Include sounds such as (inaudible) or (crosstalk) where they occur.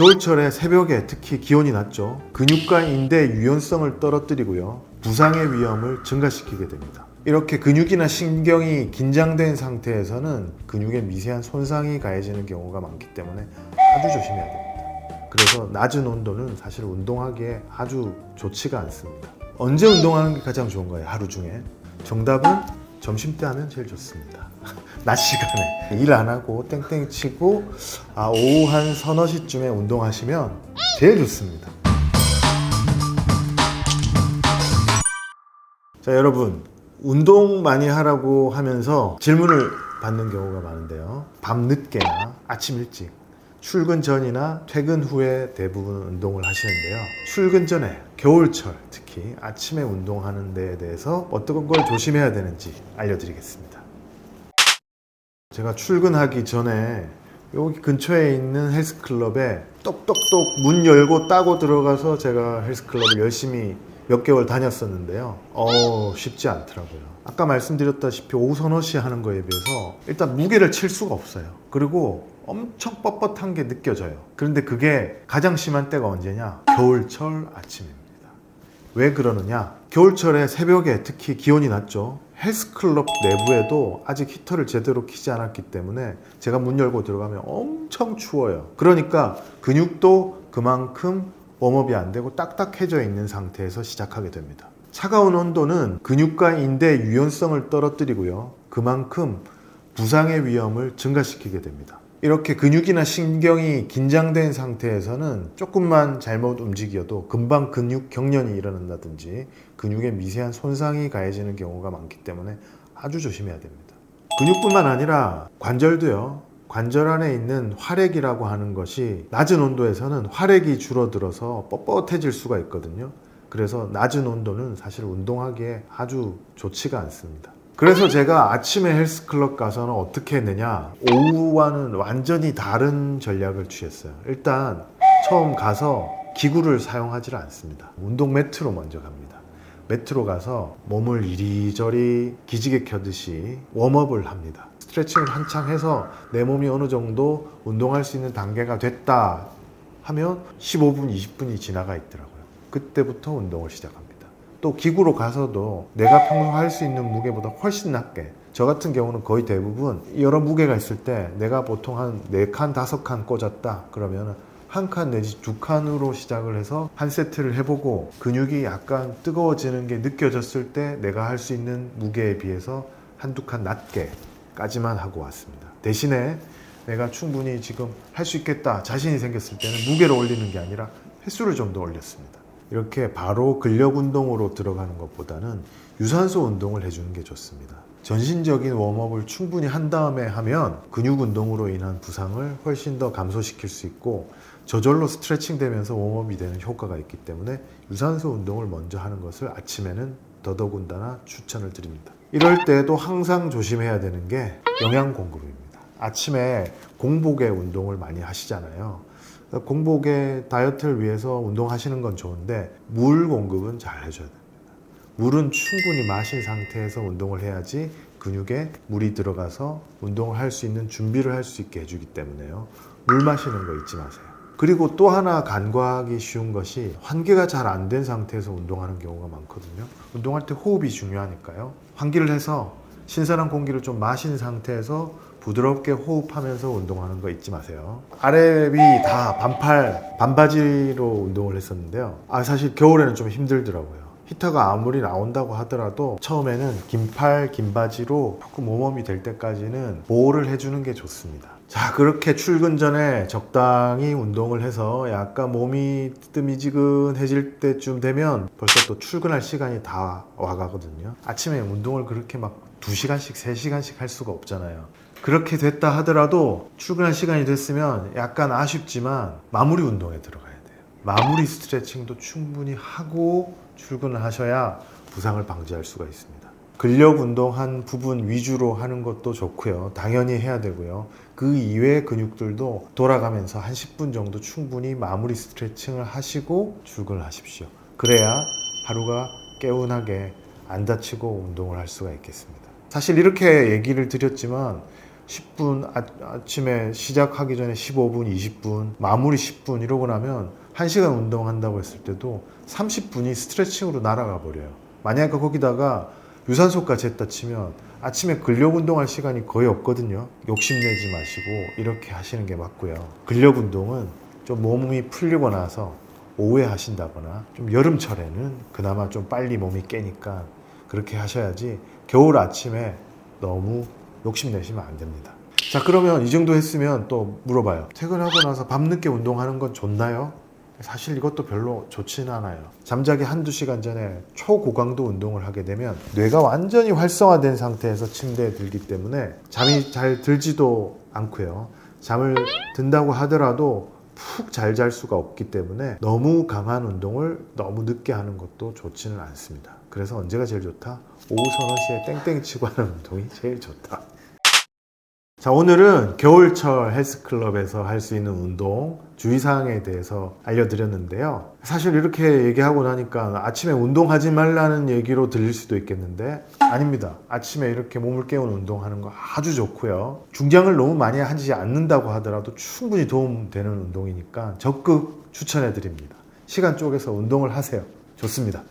겨울철에 새벽에 특히 기온이 낮죠. 근육과 인대 유연성을 떨어뜨리고요. 부상의 위험을 증가시키게 됩니다. 이렇게 근육이나 신경이 긴장된 상태에서는 근육에 미세한 손상이 가해지는 경우가 많기 때문에 아주 조심해야 됩니다. 그래서 낮은 온도는 사실 운동하기에 아주 좋지가 않습니다. 언제 운동하는 게 가장 좋은 거예요? 하루 중에? 정답은 점심 때 하면 제일 좋습니다. (laughs) 낮 시간에 일 안 하고 땡땡 치고 아, 오후 한 서너 시쯤에 운동하시면 제일 좋습니다. 자 여러분 운동 많이 하라고 하면서 질문을 받는 경우가 많은데요. 밤 늦게나 아침 일찍 출근 전이나 퇴근 후에 대부분 운동을 하시는데요. 출근 전에 겨울철 특히 아침에 운동하는 데에 대해서 어떤 걸 조심해야 되는지 알려드리겠습니다. 제가 출근하기 전에 여기 근처에 있는 헬스클럽에 똑똑똑 문 열고 따고 들어가서 제가 헬스클럽을 열심히 몇 개월 다녔었는데요. 어, 쉽지 않더라고요. 아까 말씀드렸다시피 서너 시 하는 거에 비해서 일단 무게를 칠 수가 없어요. 그리고 엄청 뻣뻣한 게 느껴져요. 그런데 그게 가장 심한 때가 언제냐? 겨울철 아침입니다. 왜 그러느냐? 겨울철에 새벽에 특히 기온이 낮죠. 헬스클럽 내부에도 아직 히터를 제대로 키지 않았기 때문에 제가 문 열고 들어가면 엄청 추워요. 그러니까 근육도 그만큼 웜업이 안 되고 딱딱해져 있는 상태에서 시작하게 됩니다. 차가운 온도는 근육과 인대 유연성을 떨어뜨리고요. 그만큼 부상의 위험을 증가시키게 됩니다. 이렇게 근육이나 신경이 긴장된 상태에서는 조금만 잘못 움직여도 금방 근육 경련이 일어난다든지 근육에 미세한 손상이 가해지는 경우가 많기 때문에 아주 조심해야 됩니다. 근육뿐만 아니라 관절도요. 관절 안에 있는 활액이라고 하는 것이 낮은 온도에서는 활액이 줄어들어서 뻣뻣해질 수가 있거든요. 그래서 낮은 온도는 사실 운동하기에 아주 좋지가 않습니다. 그래서 제가 아침에 헬스클럽 가서는 어떻게 했느냐? 오후와는 완전히 다른 전략을 취했어요. 일단 처음 가서 기구를 사용하지 않습니다. 운동 매트로 먼저 갑니다. 매트로 가서 몸을 이리저리 기지개 켜듯이 웜업을 합니다. 스트레칭을 한창 해서 내 몸이 어느 정도 운동할 수 있는 단계가 됐다 하면 15분 20분이 지나가 있더라고요. 그때부터 운동을 시작합니다 또 기구로 가서도 내가 평소 할 수 있는 무게보다 훨씬 낮게 저 같은 경우는 거의 대부분 여러 무게가 있을 때 내가 보통 한 4칸, 5칸 꽂았다 그러면 한 칸 내지 두 칸으로 시작을 해서 한 세트를 해보고 근육이 약간 뜨거워지는 게 느껴졌을 때 내가 할 수 있는 무게에 비해서 한두 칸 낮게까지만 하고 왔습니다. 대신에 내가 충분히 지금 할 수 있겠다 자신이 생겼을 때는 무게를 올리는 게 아니라 횟수를 좀 더 올렸습니다. 이렇게 바로 근력 운동으로 들어가는 것보다는 유산소 운동을 해주는 게 좋습니다. 전신적인 웜업을 충분히 한 다음에 하면 근육 운동으로 인한 부상을 훨씬 더 감소시킬 수 있고 저절로 스트레칭 되면서 웜업이 되는 효과가 있기 때문에 유산소 운동을 먼저 하는 것을 아침에는 더더군다나 추천을 드립니다. 이럴 때도 항상 조심해야 되는 게 영양 공급입니다. 아침에 공복에 운동을 많이 하시잖아요. 공복에 다이어트를 위해서 운동하시는 건 좋은데 물 공급은 잘 해줘야 됩니다. 물은 충분히 마신 상태에서 운동을 해야지 근육에 물이 들어가서 운동을 할 수 있는 준비를 할 수 있게 해주기 때문에요. 물 마시는 거 잊지 마세요. 그리고 또 하나 간과하기 쉬운 것이 환기가 잘 안 된 상태에서 운동하는 경우가 많거든요. 운동할 때 호흡이 중요하니까요. 환기를 해서 신선한 공기를 좀 마신 상태에서 부드럽게 호흡하면서 운동하는 거 잊지 마세요. 아래비 다 반팔, 반바지로 운동을 했었는데요. 아, 사실 겨울에는 좀 힘들더라고요. 히터가 아무리 나온다고 하더라도 처음에는 긴팔, 긴 바지로 조금 웜업이 될 때까지는 보호를 해주는 게 좋습니다. 자, 그렇게 출근 전에 적당히 운동을 해서 약간 몸이 뜨미지근해질 때쯤 되면 벌써 또 출근할 시간이 다 와가거든요. 아침에 운동을 그렇게 막 2시간씩, 3시간씩 할 수가 없잖아요. 그렇게 됐다 하더라도 출근할 시간이 됐으면 약간 아쉽지만 마무리 운동에 들어가야 돼요. 마무리 스트레칭도 충분히 하고 출근을 하셔야 부상을 방지할 수가 있습니다. 근력 운동 한 부분 위주로 하는 것도 좋고요. 당연히 해야 되고요. 그 이외의 근육들도 돌아가면서 한 10분 정도 충분히 마무리 스트레칭을 하시고 출근을 하십시오. 그래야 하루가 개운하게 안 다치고 운동을 할 수가 있겠습니다. 사실 이렇게 얘기를 드렸지만 10분 아, 아침에 시작하기 전에 15분, 20분, 마무리 10분 이러고 나면 1시간 운동한다고 했을 때도 30분이 스트레칭으로 날아가 버려요. 만약에 거기다가 유산소까지 했다 치면 아침에 근력 운동할 시간이 거의 없거든요. 욕심내지 마시고 이렇게 하시는 게 맞고요. 근력 운동은 좀 몸이 풀리고 나서 오후에 하신다거나 좀 여름철에는 그나마 좀 빨리 몸이 깨니까 그렇게 하셔야지 겨울 아침에 너무 욕심내시면 안 됩니다. 자 그러면 이 정도 했으면 또 물어봐요. 퇴근하고 나서 밤늦게 운동하는 건 좋나요? 사실 이것도 별로 좋지는 않아요. 잠자기 한두 시간 전에 초고강도 운동을 하게 되면 뇌가 완전히 활성화된 상태에서 침대에 들기 때문에 잠이 잘 들지도 않고요. 잠을 든다고 하더라도 푹 잘 잘 수가 없기 때문에 너무 강한 운동을 너무 늦게 하는 것도 좋지는 않습니다. 그래서 언제가 제일 좋다? 오후 서너 시에 땡땡이 치고 하는 운동이 제일 좋다. 자, 오늘은 겨울철 헬스클럽에서 할 수 있는 운동, 주의사항에 대해서 알려드렸는데요. 사실 이렇게 얘기하고 나니까 아침에 운동하지 말라는 얘기로 들릴 수도 있겠는데, 아닙니다. 아침에 이렇게 몸을 깨우는 운동하는 거 아주 좋고요. 중량을 너무 많이 하지 않는다고 하더라도 충분히 도움되는 운동이니까 적극 추천해 드립니다. 시간 쪼개서 운동을 하세요. 좋습니다.